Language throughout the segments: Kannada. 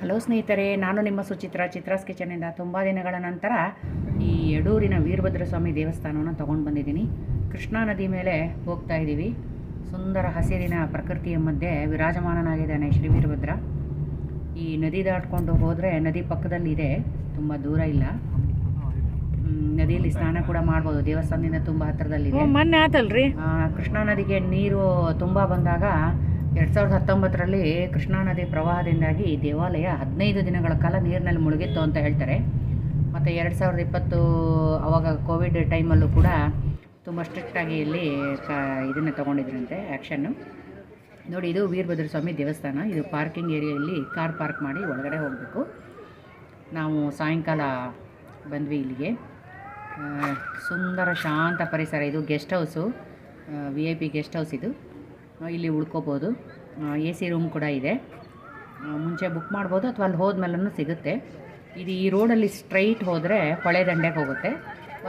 ಹಲೋ ಸ್ನೇಹಿತರೆ ನಾನು ನಿಮ್ಮ ಸುಚಿತ್ರ. ಚಿತ್ರಾಸ್ ಕಿಚನಿಂದ ತುಂಬ ದಿನಗಳ ನಂತರ ಈ ಯಡೂರಿನ ವೀರಭದ್ರ ಸ್ವಾಮಿ ದೇವಸ್ಥಾನವನ್ನು ತೊಗೊಂಡು ಬಂದಿದ್ದೀನಿ. ಕೃಷ್ಣಾ ನದಿ ಮೇಲೆ ಹೋಗ್ತಾ ಇದ್ದೀವಿ. ಸುಂದರ ಹಸಿರಿನ ಪ್ರಕೃತಿಯ ಮಧ್ಯೆ ವಿರಾಜಮಾನನಾಗಿದ್ದಾನೆ ಶ್ರೀ ವೀರಭದ್ರ. ಈ ನದಿ ದಾಟ್ಕೊಂಡು ಹೋದರೆ ನದಿ ಪಕ್ಕದಲ್ಲಿದೆ ತುಂಬ ದೂರ ಇಲ್ಲ. ನದಿಯಲ್ಲಿ ಸ್ನಾನ ಕೂಡ ಮಾಡ್ಬೋದು. ದೇವಸ್ಥಾನದಿಂದ ತುಂಬ ಹತ್ತಿರದಲ್ಲಿದೆ ಮೊನ್ನೆ ಆತಲ್ರಿ? ಕೃಷ್ಣಾ ನದಿಗೆ ನೀರು ತುಂಬ ಬಂದಾಗ ಎರಡು ಸಾವಿರದ ಹತ್ತೊಂಬತ್ತರಲ್ಲಿ ಕೃಷ್ಣಾ ನದಿ ಪ್ರವಾಹದಿಂದಾಗಿ ಈ ದೇವಾಲಯ ಹದಿನೈದು ದಿನಗಳ ಕಾಲ ನೀರಿನಲ್ಲಿ ಮುಳುಗಿತ್ತು ಅಂತ ಹೇಳ್ತಾರೆ. ಮತ್ತು ಎರಡು ಸಾವಿರದ ಇಪ್ಪತ್ತು ಅವಾಗ ಕೋವಿಡ್ ಟೈಮಲ್ಲೂ ಕೂಡ ತುಂಬ ಸ್ಟ್ರಿಕ್ಟಾಗಿ ಇಲ್ಲಿ ಕ ಇದನ್ನು ತೊಗೊಂಡಿದ್ರಂತೆ ಆ್ಯಕ್ಷನ್ನು ನೋಡಿ, ಇದು ವೀರಭದ್ರ ಸ್ವಾಮಿ ದೇವಸ್ಥಾನ. ಇದು ಪಾರ್ಕಿಂಗ್ ಏರಿಯಲ್ಲಿ ಕಾರ್ ಪಾರ್ಕ್ ಮಾಡಿ ಒಳಗಡೆ ಹೋಗಬೇಕು. ನಾವು ಸಾಯಂಕಾಲ ಬಂದ್ವಿ ಇಲ್ಲಿಗೆ. ಸುಂದರ, ಶಾಂತ ಪರಿಸರ. ಇದು guest house V I P guest house ಇದು. ಇಲ್ಲಿ ಉಳ್ಕೋಬೋದು. ಎ ಸಿ ರೂಮ್ ಕೂಡ ಇದೆ. ಮುಂಚೆ ಬುಕ್ ಮಾಡ್ಬೋದು ಅಥವಾ ಅಲ್ಲಿ ಹೋದ್ಮೇಲೂ ಸಿಗುತ್ತೆ. ಇದು ಈ ರೋಡಲ್ಲಿ ಸ್ಟ್ರೈಟ್ ಹೋದರೆ ಹೊಳೆ ದಂಡೆಗೆ ಹೋಗುತ್ತೆ.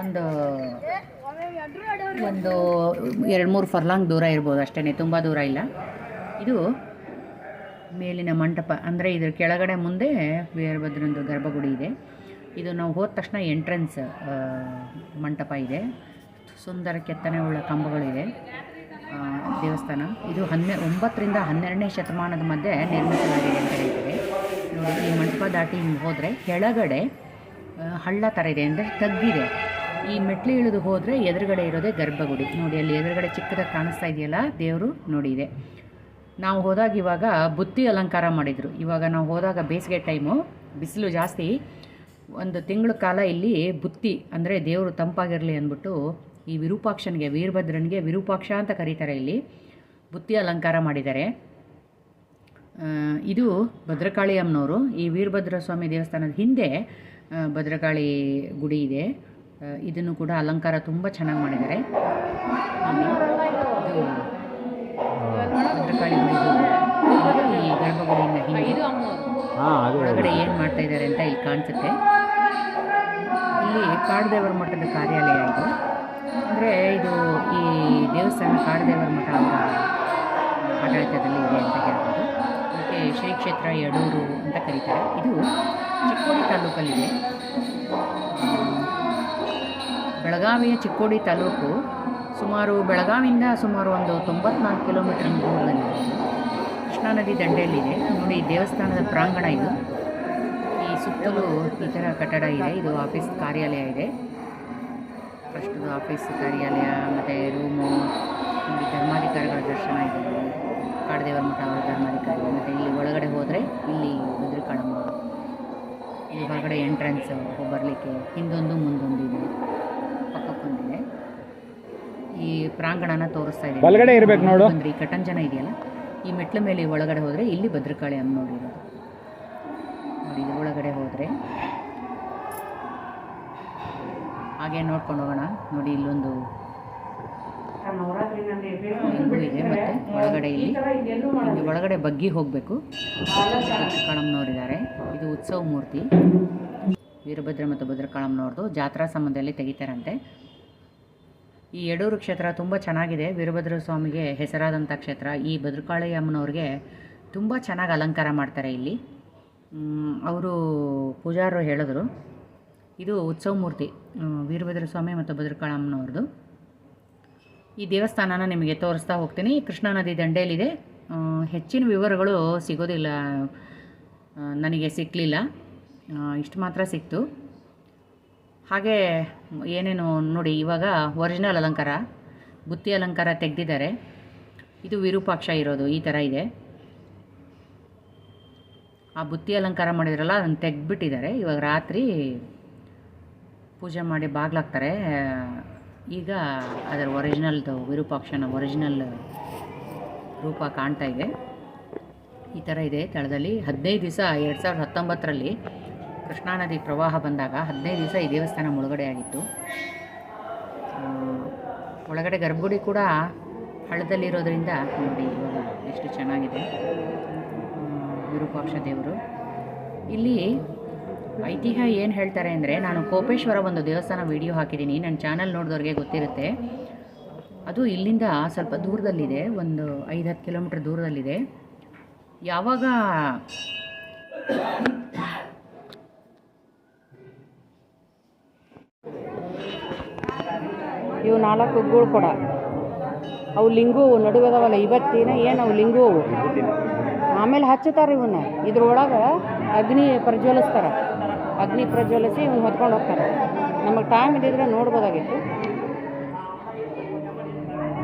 ಒಂದು ಒಂದು ಎರಡು ಮೂರು ಫರ್ಲಾಂಗ್ ದೂರ ಇರ್ಬೋದು ಅಷ್ಟೇ ತುಂಬ ದೂರ ಇಲ್ಲ. ಇದು ಮೇಲಿನ ಮಂಟಪ, ಅಂದರೆ ಇದ್ರ ಕೆಳಗಡೆ ಮುಂದೆ ವೀರಭದ್ರಂದು ಗರ್ಭಗುಡಿ ಇದೆ. ಇದು ನಾವು ಹೋದ ತಕ್ಷಣ ಎಂಟ್ರೆನ್ಸ್ ಮಂಟಪ ಇದೆ. ಸುಂದರ ಕೆತ್ತನೆ ಉಳ್ಳ ಕಂಬಗಳಿದೆ. ದೇವಸ್ಥಾನ. ಇದು ಹನ್ನೆ ಒಂಬತ್ತರಿಂದ ಹನ್ನೆರಡನೇ ಶತಮಾನದ ಮಧ್ಯೆ ನಿರ್ಮಿಸಲಾಗಿದೆ ಅಂತ ಹೇಳ್ತೀವಿ. ನೋಡಿ, ಈ ಮಂಟಪ ದಾಟಿ ಹಿಂಗೆ ಹೋದರೆ ಕೆಳಗಡೆ ಹಳ್ಳ ಥರ ಇದೆ ಅಂದರೆ ತಗ್ಗಿದೆ. ಈ ಮೆಟ್ಲು ಇಳಿದು ಹೋದರೆ ಎದುರುಗಡೆ ಇರೋದೇ ಗರ್ಭಗುಡಿ. ನೋಡಿ, ಅಲ್ಲಿ ಎದುರುಗಡೆ ಚಿಕ್ಕದಾಗಿ ಕಾಣಿಸ್ತಾ ಇದೆಯಲ್ಲ, ದೇವರು ನೋಡಿ ಇದೆ. ನಾವು ಹೋದಾಗ ಇವಾಗ ಬುತ್ತಿ ಅಲಂಕಾರ ಮಾಡಿದರು. ಇವಾಗ ನಾವು ಹೋದಾಗ ಬೇಸಿಗೆ ಟೈಮು, ಬಿಸಿಲು ಜಾಸ್ತಿ. ಒಂದು ತಿಂಗಳ ಕಾಲ ಇಲ್ಲಿ ಬುತ್ತಿ ಅಂದರೆ ದೇವರು ತಂಪಾಗಿರಲಿ ಅಂದ್ಬಿಟ್ಟು ಈ ವಿರೂಪಾಕ್ಷನಿಗೆ ವೀರಭದ್ರನಿಗೆ ವಿರೂಪಾಕ್ಷ ಅಂತ ಕರೀತಾರೆ ಇಲ್ಲಿ. ಬುತ್ತಿ ಅಲಂಕಾರ ಮಾಡಿದ್ದಾರೆ. ಇದು ಭದ್ರಕಾಳಿ ಅಮ್ಮನವರು ಈ ವೀರಭದ್ರ ಸ್ವಾಮಿ ದೇವಸ್ಥಾನದ ಹಿಂದೆ ಭದ್ರಕಾಳಿ ಗುಡಿ ಇದೆ. ಇದನ್ನು ಕೂಡ ಅಲಂಕಾರ ತುಂಬ ಚೆನ್ನಾಗಿ ಮಾಡಿದ್ದಾರೆ. ಇದು ಭದ್ರಕಾಳಿ ಗುಡಿ ಹೋಗೋದು. ಈ ಗರ್ಭಗುಡಿಯಿಂದ ಹಿಂದೆ. ಒಳಗಡೆ ಏನು ಮಾಡ್ತಾ ಇದ್ದಾರೆ ಅಂತ ಇಲ್ಲಿ ಕಾಣಿಸುತ್ತೆ. ಇಲ್ಲಿ ಕಾಡದೇವರ ಮಠದ ಕಾರ್ಯಾಲಯ ಇದು. ಅಂದರೆ ಇದು ಈ ದೇವಸ್ಥಾನ ಕಾಡದೇವರ ಮಠ ಅವರ ಆಡಳಿತದಲ್ಲಿ ಇದೆ ಅಂತ ಹೇಳ್ಬೋದು. ಅದಕ್ಕೆ ಶ್ರೀ ಕ್ಷೇತ್ರ ಯಡೂರು ಅಂತ ಕರೀತಾರೆ. ಇದು ಚಿಕ್ಕೋಡಿ ತಾಲೂಕಲ್ಲಿದೆ ಬೆಳಗಾವಿಯ ಚಿಕ್ಕೋಡಿ ತಾಲೂಕು ಸುಮಾರು ಬೆಳಗಾವಿಯಿಂದ ಸುಮಾರು ಒಂದು ತೊಂಬತ್ನಾಲ್ಕು ಕಿಲೋಮೀಟರ್ ದೂರದಲ್ಲಿದೆ ಕೃಷ್ಣಾ ನದಿ ದಂಡೆಯಲ್ಲಿದೆ ನೋಡಿ, ದೇವಸ್ಥಾನದ ಪ್ರಾಂಗಣ ಇದು. ಈ ಸುತ್ತಲೂ ಈ ಥರ ಕಟ್ಟಡ ಇದೆ. ಇದು ಆಫೀಸ್ ಕಾರ್ಯಾಲಯ ಇದೆ. ಫಸ್ಟು ಆಫೀಸ್ ಕಾರ್ಯಾಲಯ ಮತ್ತು ರೂಮು ಇಲ್ಲಿ ಧರ್ಮಾಧಿಕಾರಿಗಳ ದರ್ಶನ ಇದೆ. ಕಾಡದೇವರ ಮಠ ಅವರ ಧರ್ಮಾಧಿಕಾರಿ. ಮತ್ತು ಇಲ್ಲಿ ಒಳಗಡೆ ಹೋದರೆ ಇಲ್ಲಿ ಭದ್ರಕಾಳಮ್ಮ ಇಲ್ಲಿ ಹೊರಗಡೆ ಎಂಟ್ರೆನ್ಸ್ ಬರಲಿಕ್ಕೆ ಹಿಂದೊಂದು ಮುಂದೊಂದು ಇದೆ. ಪಕ್ಕಕ್ಕೊಂದಿದೆ. ಈ ಪ್ರಾಂಗಣನ ತೋರಿಸ್ತಾ ಇದೆ ಒಳಗಡೆ ಇರಬೇಕು ನೋಡು. ಈ ಕಟಂಜನ ಇದೆಯಲ್ಲ? ಈ ಮೆಟ್ಲ ಮೇಲೆ ಒಳಗಡೆ ಹೋದರೆ ಇಲ್ಲಿ ಭದ್ರಕಾಳಿ ಅಮ್ಮ ಇರೋದು. ನೋಡಿ ಒಳಗಡೆ ಹೋದರೆ ಹಾಗೆ ನೋಡ್ಕೊಂಡು ಹೋಗೋಣ. ನೋಡಿ, ಇಲ್ಲೊಂದು ಒಳಗಡೆ ಇಲ್ಲಿ. ಇಲ್ಲಿ ಒಳಗಡೆ ಬಗ್ಗಿ ಹೋಗಬೇಕು. ನೋಡಿದ್ದಾರೆ ಇದು ಉತ್ಸವ ಮೂರ್ತಿ. ವೀರಭದ್ರ ಮತ್ತು ಭದ್ರಕಾಳಮ್ಮನವ್ರದ್ದು ಜಾತ್ರಾ ಸಂಬಂಧದಲ್ಲಿ ತೆಗಿತಾರಂತೆ. ಈ ಯಡೂರು ಕ್ಷೇತ್ರ ತುಂಬ ಚೆನ್ನಾಗಿದೆ. ವೀರಭದ್ರ ಸ್ವಾಮಿಗೆ ಹೆಸರಾದಂಥ ಕ್ಷೇತ್ರ. ಈ ಭದ್ರಕಾಳಿ ಅಮ್ಮನವ್ರಿಗೆ ತುಂಬ ಚೆನ್ನಾಗಿ ಅಲಂಕಾರ ಮಾಡ್ತಾರೆ ಇಲ್ಲಿ. ಅವರು ಪೂಜಾರರು ಹೇಳಿದ್ರು. ಇದು ಉತ್ಸವ ಮೂರ್ತಿ ವೀರಭದ್ರ ಸ್ವಾಮಿ ಮತ್ತು ಭದ್ರಕಾಳಮ್ಮನವ್ರದ್ದು. ಈ ದೇವಸ್ಥಾನನ ನಿಮಗೆ ತೋರಿಸ್ತಾ ಹೋಗ್ತೀನಿ. ಕೃಷ್ಣಾ ನದಿ ದಂಡೆಯಲ್ಲಿದೆ. ಹೆಚ್ಚಿನ ವಿವರಗಳು ಸಿಗೋದಿಲ್ಲ. ನನಗೆ ಸಿಕ್ಕಲಿಲ್ಲ ಇಷ್ಟು ಮಾತ್ರ ಸಿಕ್ತು. ಹಾಗೆ ಏನೇನು ನೋಡಿ, ಇವಾಗ ಒರಿಜಿನಲ್ ಅಲಂಕಾರ, ಬುತ್ತಿ ಅಲಂಕಾರ ತೆಗೆದಿದ್ದಾರೆ. ಇದು ವಿರೂಪಾಕ್ಷ ಇರೋದು, ಈ ಥರ ಇದೆ. ಆ ಬುತ್ತಿ ಅಲಂಕಾರ ಮಾಡಿದ್ರಲ್ಲ, ಅದನ್ನು ತೆಗೆದ್ಬಿಟ್ಟಿದ್ದಾರೆ. ಇವಾಗ ರಾತ್ರಿ ಪೂಜೆ ಮಾಡಿ ಬಾಗ್ಲಾಗ್ತಾರೆ ಈಗ ಅದರ ಒರಿಜಿನಲ್ದು ವಿರೂಪಾಕ್ಷನ ಒರಿಜಿನಲ್ ರೂಪ ಕಾಣ್ತಾ ಇದೆ. ಈ ಥರ ಇದೆ ತಳದಲ್ಲಿ ಹದಿನೈದು ದಿವಸ, ಎರಡು ಸಾವಿರದ ಹತ್ತೊಂಬತ್ತರಲ್ಲಿ ಕೃಷ್ಣಾ ನದಿ ಪ್ರವಾಹ ಬಂದಾಗ ಹದಿನೈದು ದಿವಸ ಈ ದೇವಸ್ಥಾನ ಮುಳುಗಡೆ ಆಗಿತ್ತು. ಒಳಗಡೆ ಗರ್ಭಗುಡಿ ಕೂಡ ಹಳ್ಳದಲ್ಲಿರೋದ್ರಿಂದ ನೋಡಿ ಇವಾಗ ಎಷ್ಟು ಚೆನ್ನಾಗಿದೆ. ವಿರೂಪಾಕ್ಷ ದೇವರು. ಇಲ್ಲಿ ಐತಿಹ್ಯ ಏನು ಹೇಳ್ತಾರೆ ಅಂದರೆ ನಾನು ಕೋಪೇಶ್ವರ ಒಂದು ದೇವಸ್ಥಾನ ವಿಡಿಯೋ ಹಾಕಿದ್ದೀನಿ. ನನ್ನ ಚಾನಲ್ ನೋಡಿದವ್ರಿಗೆ ಗೊತ್ತಿರುತ್ತೆ. ಅದು ಇಲ್ಲಿಂದ ಸ್ವಲ್ಪ ದೂರದಲ್ಲಿದೆ. ಒಂದು ಐದು ಹತ್ತು ಕಿಲೋಮೀಟ್ರ್ ದೂರದಲ್ಲಿದೆ. ಯಾವಾಗ ಇವು ನಾಲ್ಕು ಗುಗ್ಗಳು ಕೊಡ. ಅವು ಲಿಂಗು ನಡುವೆದವಲ್ಲ ಇವತ್ತಿನ ಏನು ಅವು ಲಿಂಗು ಆಮೇಲೆ ಹಚ್ಚುತ್ತಾರೆ ಇವನ್ನ. ಇದ್ರೊಳಗೆ ಅಗ್ನಿ ಪ್ರಜ್ವಲಿಸ್ತಾರೆ. ಅಗ್ನಿ ಪ್ರಜ್ವಲಿಸಿ ಇವ್ನು ಹೊತ್ಕೊಂಡು ಹೋಗ್ತಾರೆ. ನಮಗೆ ಟೈಮ್ ಇದ್ದಿದ್ರೆ ನೋಡ್ಬೋದಾಗಿತ್ತು.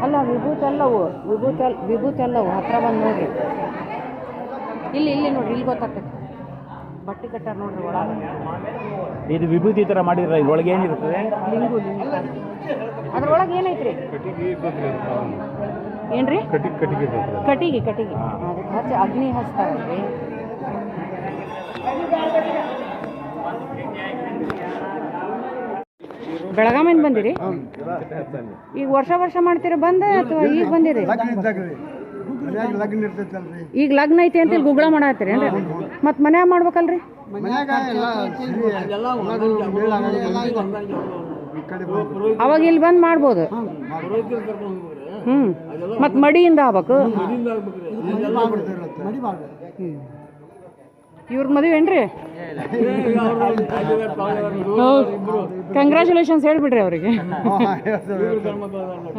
ಅಲ್ಲ ವಿಭೂತಿ ಎಲ್ಲವು ವಿಭೂತಿ ಅಲ್ ವಿಭೂತಿ ಅಲ್ಲವು ಹತ್ರ ಬಂದು ನೋಡ್ರಿ. ಇಲ್ಲಿ ಇಲ್ಲಿ ನೋಡ್ರಿ ಇಲ್ಲಿ ಗೊತ್ತಾಗ್ತೈತಿ. ಬಟ್ಟೆ ಕಟ್ಟಾರ ನೋಡ್ರಿ ಒಳಗೆ. ಇದು ವಿಭೂತಿ ಥರ ಮಾಡಿದ್ರೆ ಇದ್ರೊಳಗೆ ಏನಿರ್ತದೆ ಲಿಂಗು ಅದ್ರೊಳಗೆ ಏನೈತ್ರಿ? ಏನ್ರಿ? ಕಟ್ಟಿಗೆ ಕಟ್ಟಿಗೆ. ಕಟ್ಟಿಗೆ ಕಟ್ಟಿಗೆ ಅದಕ್ಕೆ ಹಚ್ಚಿ ಅಗ್ನಿ ಹಚ್ತಾರಲ್ರಿ. ಬೆಳಗಾಮಿಂದ ಬಂದಿರಿ? ಈಗ ವರ್ಷ ವರ್ಷ ಮಾಡ್ತೀರಾ ಬಂದ ಅಥವಾ ಈಗ ಬಂದಿರಿ? ಈಗ ಲಗ್ನ ಐತಿ ಅಂತ ಇಲ್ಲಿ ಗುಗ್ಗಳ ಮಾಡತ್ತೀರಿ ಏನ್ರಿ? ಮತ್ತೆ ಮನ್ಯಾಗ ಮಾಡ್ಬೇಕಲ್ರಿ? ಅವಾಗ ಇಲ್ಲಿ ಬಂದು ಮಾಡ್ಬೋದು. ಹ್ಞೂ ಮತ್ತು ಮಡಿಯಿಂದ ಆಗ್ಬೇಕು. ಇವ್ರ ಮದುವೆ ಏನ್ರಿ? ಕಂಗ್ರ್ಯಾಚುಲೇಷನ್ಸ್ ಹೇಳ್ಬಿಡ್ರಿ ಅವರಿಗೆ.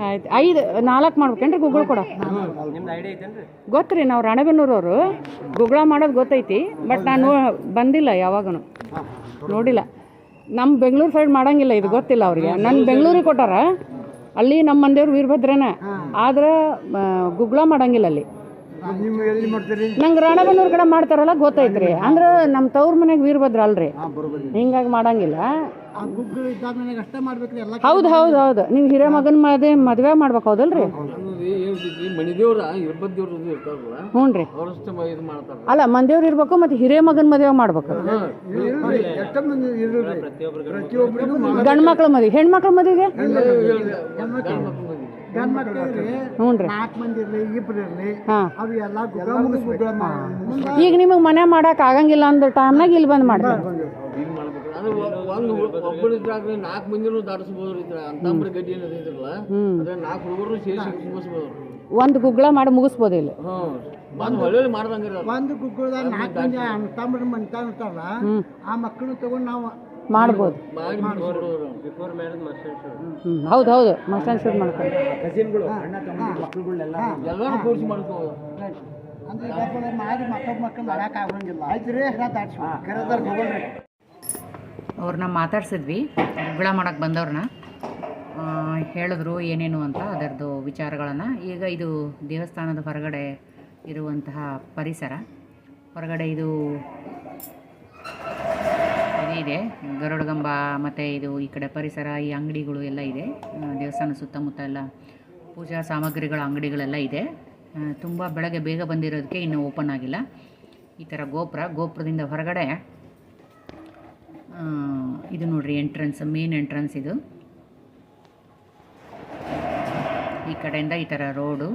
ಆಯ್ತು. ಐದು, ನಾಲ್ಕು ಮಾಡ್ಬೇಕೇನ್ರಿ ಗುಗ್ಗಳ ಕೂಡ? ಗೊತ್ತ್ರಿ, ನಾವು ರಾಣೆಬೆನ್ನೂರವರು. ಗುಗ್ಗಳ ಮಾಡೋದು ಗೊತ್ತೈತಿ, ಬಟ್ ನಾನು ಬಂದಿಲ್ಲ ಯಾವಾಗನು. ನೋಡಿಲ್ಲ. ನಮ್ಮ ಬೆಂಗಳೂರು ಸೈಡ್ ಮಾಡಂಗಿಲ್ಲ, ಇದು ಗೊತ್ತಿಲ್ಲ ಅವ್ರಿಗೆ. ನನ್ನ ಬೆಂಗಳೂರಿಗೆ ಕೊಟ್ಟಾರ. ಅಲ್ಲಿ ನಮ್ಮ ಮಂದಿಯವ್ರು ವೀರಭದ್ರನ. ಆದ್ರೆ ಗುಗ್ಳ ಗುಗ್ಗಳ ಮಾಡಂಗಿಲ್ಲ ಅಲ್ಲಿ. ನೀವು ಎಲ್ಲಿ ಮಾಡ್ತೀರಿ? ನಂಗೆ ರಾಣೆಬೆನ್ನೂರು ಕಡೆ ಮಾಡ್ತಾರಲ್ಲ ಗೊತ್ತೈತ್ರಿ ಅಂದ್ರೆ ನಮ್ಮ ತವ್ರ ಮನೆಗೆ ವೀರಭದ್ರ ಅಲ್ರಿ ಹಿಂಗಾಗಿ ಮಾಡಂಗಿಲ್ಲ. ಅಷ್ಟೇ ಮಾಡ್ಬೇಕ್ರಿ ಎಲ್ಲ ಹೌದು ಹೌದು ಹೌದು. ನೀವು ಹಿರೇ ಮಗನ ಮದುವೆ ಮದುವೆ ಮಾಡ್ಬೇಕು ಹೌದಲ್ರಿ? ಮಣಿದೇವ್ರ ಇರ್ತಾರಲ್ಲ ಹ್ಞೂ ರೀ ಅವ್ರಷ್ಟು ಇದು ಮಾಡ್ತಾರ. ಅಲ್ಲ ಮಂದೇವ್ರು ಇರ್ಬೇಕು ಮತ್ತು ಹಿರೇ ಮಗನ ಮದುವೆ ಮಾಡ್ಬೇಕು. ಗಂಡ್ ಮಕ್ಳ ಮದುವೆ. ಹೆಣ್ಮಕ್ಳ ಮದುವೆಗೆ. ಹ್ಞೂ ರೀ. ನಾಲ್ಕು ಮಂದಿ ಇರ್ಲಿ ಇಬ್ರು ಇರ್ಲಿ ಹಾಂ. ಅವು ಎಲ್ಲ ಗುಗ್ಗಳ ಈಗ ನಿಮಗೆ ಮನೆ ಮಾಡಕ್ಕೆ ಆಗಂಗಿಲ್ಲ ಅಂದ ಟೈಮ್ನಾಗ ಇಲ್ಲಿ ಬಂದ್ ಮಾಡ್ತಾರೆ ಒಂದು ಒಂದು ಒಬ್ಬರಿದ್ರಾಗ ನಾಲ್ಕು ಮಂದಿನೂ ದಾಟಿಸ್ಬೋದು ಇದ್ರ ಅಂತಂಬ್ರ ಗಡ್ಡಿ ಇದ್ರಲ್ಲ ಅದ್ರ ನಾಲ್ಕು ಹುಡುಗರು ಸೇರಿಸಿ ಮುಗಿಸ್ಬೋದು. ಒಂದು ಗುಗ್ಗಳ ಮಾಡಿ ಮುಗಿಸ್ಬೋದು ಇಲ್ಲಿ. ಒಂದ್ ಬಂದು ಹೊಳ್ಳಿ ಮಾಡ್ದಂಗಿರ ಒಂದು ಗುಗ್ಗಳದಾಗ ನಾಲ್ಕು ಮಂದಿ ಮನ್ತಾ ಇರ್ತಾರಲ್ಲ ಆ ಮಕ್ಕಳು ತಗೊಂಡ್ ನಾವು ಮಾಡ್ಬೋದು. ಹೌದು ಹೌದು. ಮಸ್ಟನ್ ಶೂಟ್ ಮಾಡ್ತಾರೆ. ಎಲ್ಲರೂ ಕೂರಿಸಿ ಮಾಡ್ಕೋಬೋದು ಅಂದ್ರೆ ಈಗ ಮಾಡಿ ಮಕ್ಕಳು ಮಕ್ಕಳು ಮಾಡಕ್ಕೆ ಆಗಂಗಿಲ್ಲ. ಆಯ್ತು ರೀ. ದಾಟ್ಸಿ. ಕರೆದಾರ ಹೋಗಲ್ರಿ ಅವ್ರನ್ನ ಮಾತಾಡ್ಸಿದ್ವಿ. ಗುಗಳ ಮಾಡೋಕ್ಕೆ ಬಂದವ್ರನ್ನ ಆ, ಹೇಳಿದ್ರು ಏನೇನು ಅಂತ ಅದರದ್ದು ವಿಚಾರಗಳನ್ನು. ಈಗ ಇದು ದೇವಸ್ಥಾನದ ಹೊರಗಡೆ ಇರುವಂತಹ ಪರಿಸರ. ಹೊರಗಡೆ ಇದು ಇದಿದೆ ಗರುಡಗಂಬ ಮತ್ತು ಇದು ಈ ಕಡೆ ಪರಿಸರ, ಈ ಅಂಗಡಿಗಳು ಎಲ್ಲ ಇದೆ. ದೇವಸ್ಥಾನ ಸುತ್ತಮುತ್ತ ಎಲ್ಲ ಪೂಜಾ ಸಾಮಗ್ರಿಗಳ ಅಂಗಡಿಗಳೆಲ್ಲ ಇದೆ. ತುಂಬ ಬೆಳಗ್ಗೆ ಬೇಗ ಬಂದಿರೋದಕ್ಕೆ ಇನ್ನೂ ಓಪನ್ ಆಗಿಲ್ಲ. ಈ ಥರ ಗೋಪುರ, ಗೋಪುರದಿಂದ ಹೊರಗಡೆ ಇದು ನೋಡ್ರಿ ಎಂಟ್ರೆನ್ಸ್, ಮೇನ್ ಎಂಟ್ರೆನ್ಸ್ ಇದು. ಈ ಕಡೆಯಿಂದ ಈ ಥರ ರೋಡು,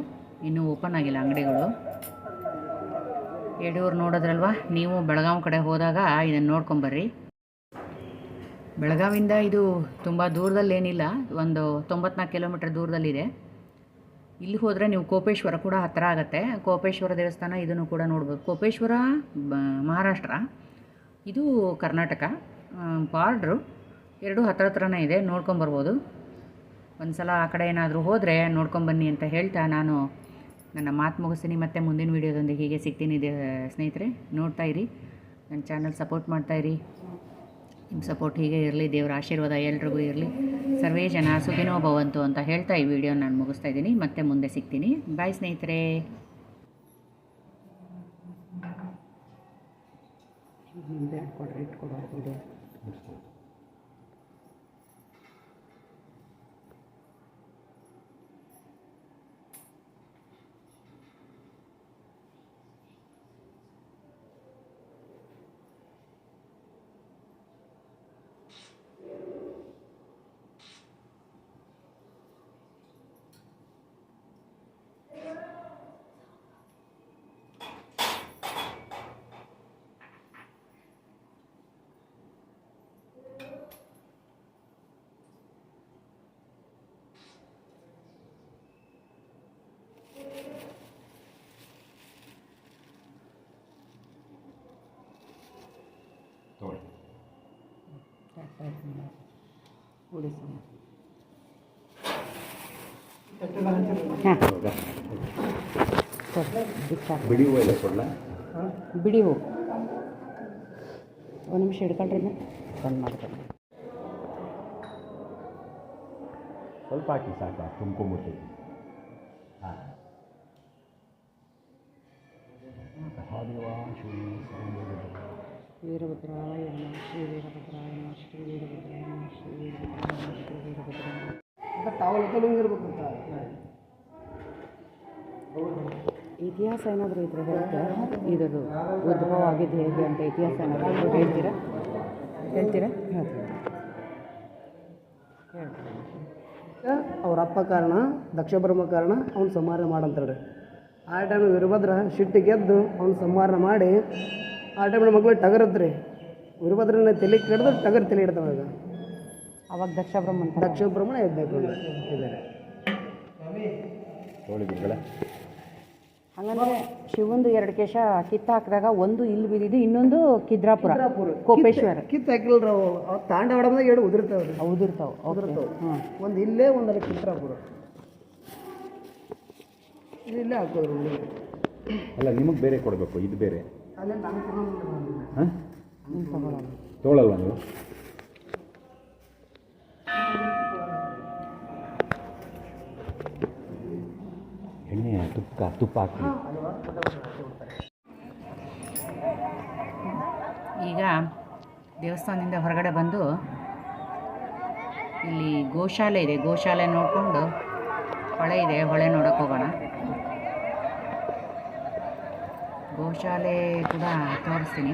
ಇನ್ನೂ ಓಪನ್ ಆಗಿಲ್ಲ ಅಂಗಡಿಗಳು. ಎಡೂರು ನೋಡೋದ್ರಲ್ವ? ನೀವು ಬೆಳಗಾವಿ ಕಡೆ ಹೋದಾಗ ಇದನ್ನು ನೋಡ್ಕೊಂಬರ್ರಿ ಬೆಳಗಾವಿಂದ ಇದು ತುಂಬ ದೂರದಲ್ಲೇನಿಲ್ಲ ಒಂದು ತೊಂಬತ್ನಾಲ್ಕು ಕಿಲೋಮೀಟ್ರ್ ದೂರದಲ್ಲಿದೆ. ಇಲ್ಲಿ ಹೋದರೆ ನೀವು ಕೋಪೇಶ್ವರ ಕೂಡ ಹತ್ತಿರ ಆಗುತ್ತೆ. ಕೋಪೇಶ್ವರ ದೇವಸ್ಥಾನ ಇದನ್ನು ಕೂಡ ನೋಡ್ಬೋದು. ಕೋಪೇಶ್ವರ ಮಹಾರಾಷ್ಟ್ರ, ಇದು ಕರ್ನಾಟಕ ಬಾರ್ಡ್ರು ಎರಡೂ ಹತ್ರ ಹತ್ರನೇ ಇದೆ ನೋಡ್ಕೊಂಬರ್ಬೋದು ಒಂದು ಸಲ ಆ ಕಡೆ ಏನಾದರೂ ಹೋದರೆ ನೋಡ್ಕೊಂಬನ್ನಿ ಅಂತ ಹೇಳ್ತಾ ನಾನು ನನ್ನ ಮಾತು ಮುಗಿಸ್ತೀನಿ. ಮತ್ತು ಮುಂದಿನ ವೀಡಿಯೋದೊಂದಿಗೆ ಹೀಗೆ ಸಿಗ್ತೀನಿ. ಸ್ನೇಹಿತರೆ, ನೋಡ್ತಾ ಇರಿ. ನನ್ನ ಚಾನಲ್ ಸಪೋರ್ಟ್ ಮಾಡ್ತಾಯಿರಿ ನಿಮ್ಮ ಸಪೋರ್ಟ್ ಹೀಗೆ ಇರಲಿ, ದೇವರ ಆಶೀರ್ವಾದ ಎಲ್ರಿಗೂ ಇರಲಿ. ಸರ್ವೇ ಜನ ಸುಖಿನೋ ಭವಂತು ಅಂತ ಹೇಳ್ತಾ ಈ ವಿಡಿಯೋ ನಾನು ಮುಗಿಸ್ತಾ ಇದ್ದೀನಿ. ಮತ್ತೆ ಮುಂದೆ ಸಿಗ್ತೀನಿ. ಬಾಯ್ ಸ್ನೇಹಿತರೆ. ಕೊಡ್ರಿ, ಇಟ್ಕೊಡೋ ಬಿಡಿ ಹೂವು ಇದೆ ಕೊಡಲ ಬಿಡಿ ಹೂವು ಒಂದು ನಿಮಿಷ ಹಿಡ್ಕೊಳ್ರಿ ಬಂದ್ ಮಾಡ್ತಾರೆ ಸ್ವಲ್ಪ ಹಾಕಿ ಸಾಕು ತುಂಬ್ಕೊಂಬಿಟ್ಟು ಹಾಂ. ವೀರಭದ್ರಾಯ ನಮಃ. ಶ್ರೀ ವೀರಭದ್ರಾಯ ನಮಃ. ಶ್ರೀ ವೀರಭದ್ರಾಯ ನಮಃ. ಶ್ರೀ ವೀರಭದ್ರಾಯ ನಮಃ ಶ್ರೀ ವೀರಭದ್ರಾಯ ಅಂತ. ಟವಲ್ ಇರ್ಬೇಕಂತ ಇತಿಹಾಸ ಏನಾದರೂ ಇದ್ರೆ ಹೇಳ್ತೀರಾ? ಇದರದು ಉದ್ಭವ ಆಗಿದ್ದು ಹೇಗೆ ಅಂತ ಇತಿಹಾಸ ಏನಾದರೂ ಹೇಳ್ತೀರಾ? ಹೇಳ್ತೀರಾ? ಹೇಳ್ತೀನಿ. ಅವ್ರ ಅಪ್ಪ ಕಾರಣ ದಕ್ಷ ಬ್ರಹ್ಮ ಕಾರಣ ಅವ್ನು ಸಂಹಾರ ಮಾಡಂತಾರೆ ಆ ಟೈಮ್ ವೀರಭದ್ರ ಶಿಟ್ಟಿಗೆದ್ದು ಅವ್ನು ಸಂಹಾರ ಮಾಡಿ ಆ ಟೈಮ್ ನಮ್ಮ ಮಗಳು ಟಗರದ್ರಿ ವೀರಭದ್ರನ ತಲೆ ಕಡಿದ್ರೆ ಟಗರ್ ತಲೆ ಇಡ್ತಾವಾಗ ಅವಾಗ ದಕ್ಷ ಬ್ರಹ್ಮಣ ದಕ್ಷ ಬ್ರಹ್ಮಣ ಎದ್ದಬೇಕು ಇದ್ದಾರೆ ಹಂಗಂದ್ರೆ ಶಿವಂದು ಎರಡು ಕೇಶ ಕಿತ್ತ ಹಾಕಿದಾಗ ಒಂದು ಇಲ್ಲಿ ಬಿದ್ದಿದ್ದು ಇನ್ನೊಂದು ಕಿದ್ರಾಪುರ ಕೋಪೇಶ್ವರ. ಕಿತ್ತ ಹಾಕಿಲ್ರ ಅವು. ಅವು ತಾಂಡ ಹೊಡೆದಾಗ ಎರಡು ಉದುರ್ತಾವ್ರಿ ಉದುರ್ತಾವ. ಉದುರ್ತಾವ. ಹ್ಞೂ ಒಂದು ಇಲ್ಲೇ ಒಂದಲ್ಲಿ ಕಿತ್ರಾಪುರ ಇದು ಇಲ್ಲೇ ಹಾಕೋರು ಅಲ್ಲ ನಿಮಗೆ ಬೇರೆ ಕೊಡಬೇಕು ಇದು ಬೇರೆ. ಹಾಂ? ತೊಗೊಳಲ್ವ ನೀವು? ಎಣ್ಣೆ ತುಪ್ಪ ತುಪ್ಪ ಹಾಕಿ. ಈಗ ದೇವಸ್ಥಾನದಿಂದ ಹೊರಗಡೆ ಬಂದು ಇಲ್ಲಿ ಗೋಶಾಲೆ ಇದೆ. ಗೋಶಾಲೆ ನೋಡಿಕೊಂಡು ಹೊಳೆ ಇದೆ. ಹೊಳೆ ನೋಡೋಕೆ ಹೋಗೋಣ. ಗೋಶಾಲೆ ಕೂಡ ತೋರಿಸ್ತೀನಿ.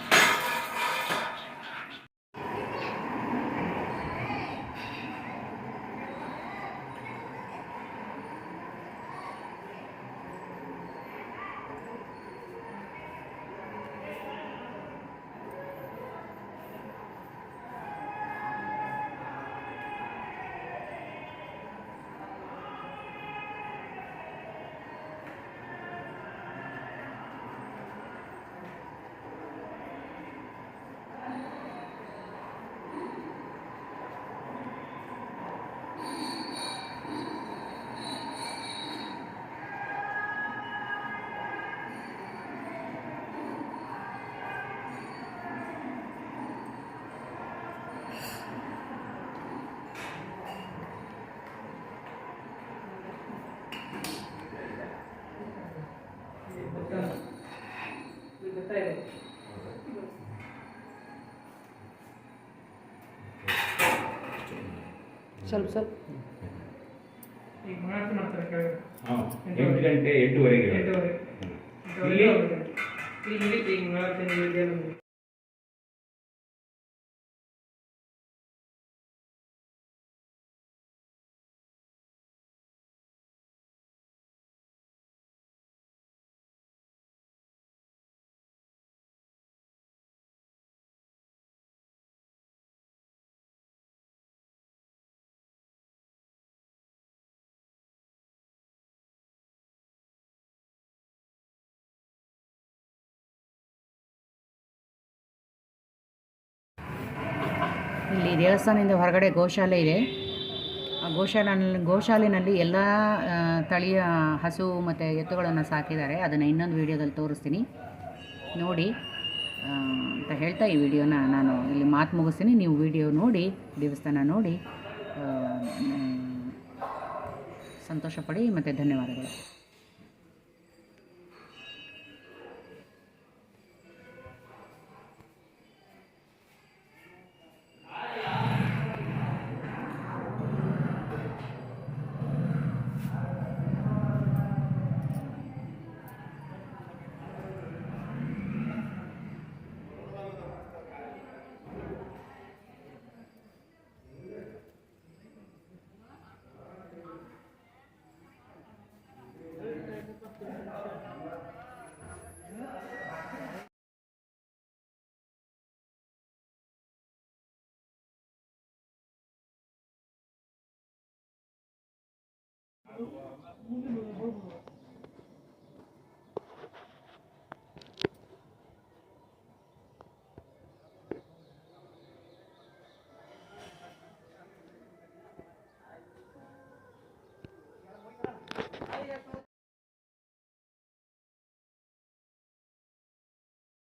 ಸ್ವಲ್ಪ ಸ್ವಲ್ಪ ಎಂಟು ಗಂಟೆ ಎಂಟೂವರೆಗೆ ಇಲ್ಲಿ ಇಲ್ಲಿ ದೇವಸ್ಥಾನದಿಂದ ಹೊರಗಡೆ ಗೋಶಾಲೆ ಇದೆ. ಆ ಗೋಶಾಲೆನಲ್ಲಿ ಗೋಶಾಲೆನಲ್ಲಿ ಎಲ್ಲ ತಳಿಯ ಹಸು ಮತ್ತು ಎತ್ತುಗಳನ್ನು ಸಾಕಿದ್ದಾರೆ. ಅದನ್ನು ಇನ್ನೊಂದು ವೀಡಿಯೋದಲ್ಲಿ ತೋರಿಸ್ತೀನಿ. ನೋಡಿ ಅಂತ ಹೇಳ್ತಾ ಈ ವಿಡಿಯೋನ ನಾನು ಇಲ್ಲಿ ಮಾತು ಮುಗಿಸ್ತೀನಿ. ನೀವು ವಿಡಿಯೋ ನೋಡಿ, ದೇವಸ್ಥಾನ ನೋಡಿ. ಸಂತೋಷಪಡಿ ಸಂತೋಷ ಮತ್ತು ಧನ್ಯವಾದಗಳು. Oui.